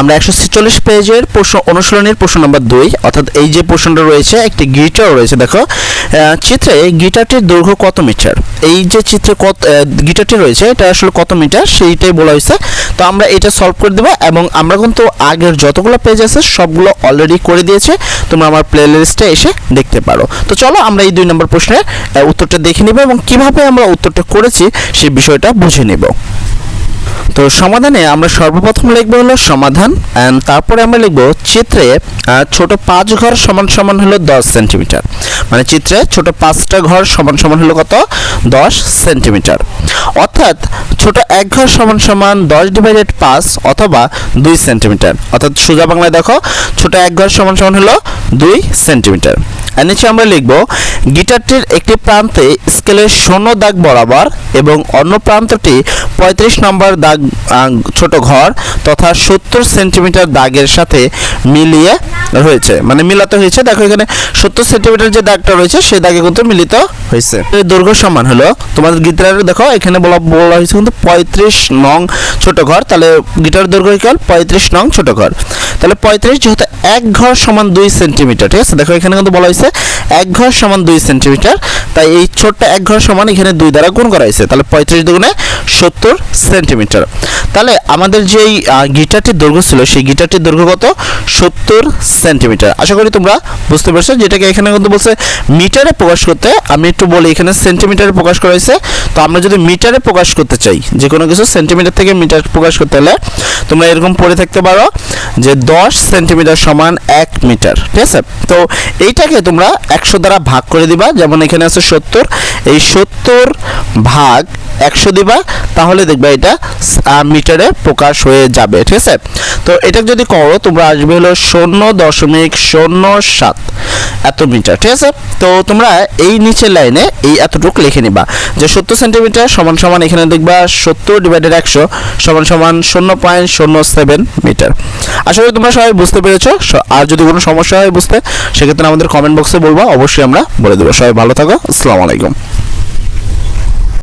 আমরা একশো ছেচল্লিশ পেজের প্রশ্ন অনুশীলনের প্রশ্ন নম্বর দুই, অর্থাৎ এই যে প্রশ্নটা রয়েছে, একটি গিটার রয়েছে, দেখো। চিত্রে গিটারটির দৈর্ঘ্য কত মিটার? এই যে চিত্রে কত গিটারটি রয়েছে, এটা আসলে কত মিটার? সেইটাই বলা হয়েছে। তো আমরা এটা সলভ করে দেবো, এবং আমরা কিন্তু আগের যতগুলো পেজ আছে, সবগুলো অলরেডি করে দিয়েছে। তোমরা আমার প্লে লিস্টে এসে দেখতে পারো। তো চলো, আমরা এই দুই নম্বর প্রশ্নের উত্তরটা দেখে নিব, এবং কীভাবে আমরা উত্তরটা করেছি সেই বিষয়টা বুঝে নেব। তো সমাধানে আমরা সর্বপ্রথম লিখব হলো সমাধান অ্যান্ড তারপরে আমরা লিখব চিত্রে ছোট পাঁচ ঘর সমান সমান হলো দশ সেন্টিমিটার। মানে চিত্রে ছোট পাঁচটা ঘর সমান সমান হলো কত? দশ সেন্টিমিটার। অর্থাৎ ছোট এক ঘর সমান সমান দশ ডিভাইডেড পাঁচ অথবা দুই সেন্টিমিটার। অর্থাৎ সোজা বাংলায় দেখো, ছোট এক ঘর সমান সমান হলো দুই সেন্টিমিটার। আর নিচে আমরা লিখব, গিটারটির একটি প্রান্তে স্কেলের শূন্য দাগ বরাবর এবং অন্য প্রান্তটি পঁয়ত্রিশ নম্বর দাগ ছোট ঘর তথা সত্তর সেন্টিমিটার দাগের সাথে মিলিয়ে রয়েছে মানে মিলাতে হয়েছে। দেখো এখানে সত্তর সেন্টিমিটার যে দাগটা রয়েছে, সেই দাগে কিন্তু মিলিত হয়েছে। দৈর্ঘ্য সমান হলো। তোমাদের গিটারের দেখো, এখানে বলা বলা হয়েছে কিন্তু পঁয়ত্রিশ নং ছোট ঘর। তাহলে গিটার দৈর্ঘ্য ইকাল পঁয়ত্রিশ নং ছোট ঘর। তাহলে পঁয়ত্রিশ যেহেতু এক ঘর সমান দুই সেন্টিমিটার ঠিক আছে? দেখো এখানে কিন্তু বলা হয়েছে এক ঘর সমান দুই সেন্টিমিটার তাই এই ছোট্ট এক ঘর সমান এখানে দুই দ্বারা গুণ করা হয়েছে। তাহলে পঁয়ত্রিশ দুগুণে সত্তর সেন্টিমিটার তাহলে আমাদের যেই গিটারটির দৈর্ঘ্য ছিল, সেই গিটারটির দৈর্ঘ্য কত? সত্তর সেন্টিমিটার। আশা করি তোমরা বুঝতে পারছ যেটাকে এখানে কিন্তু বলছে মিটারে প্রকাশ করতে। আমি একটু বলি, এখানে সেন্টিমিটারে প্রকাশ করা হয়েছে। তো আমরা যদি মিটারে প্রকাশ করতে চাই যে কোনো কিছু সেন্টিমিটার থেকে মিটার প্রকাশ করতে হলে তোমরা এরকম পড়ে থাকতে পারো যে দশ সেন্টিমিটার সমান এক মিটার, ঠিক আছে? তো এইটাকে তোমরা একশো দ্বারা ভাগ করে দিবা। যেমন এখানে আছে সত্তর, এই সত্তর ভাগ একশো দিবা, তাহলে দেখবা এটা মিটারে প্রকাশ হয়ে যাবে, ঠিক আছে? তো এটা যদি করো, তোমরা আসবে হলো শূন্য দশমিক শূন্য সাত এত মিটার, ঠিক আছে? তো তোমরা এই নিচের লাইনে এই এতটুকু লিখে নিবা, যে সত্তর সেন্টিমিটার সমান সমান এখানে দেখবা সত্তর ডিভাইডেড একশো সমান সমান শূন্য পয়েন্ট শূন্য সেভেন মিটার। আশা করি তোমরা সবাই বুঝতে পেরেছ আর যদি কোনো সমস্যা হয় বুঝতে, সেক্ষেত্রে আমাদের কমেন্ট বক্সে বলবা, অবশ্যই আমরা বলে দেবো। সবাই ভালো থাকো, আসসালামু আলাইকুম।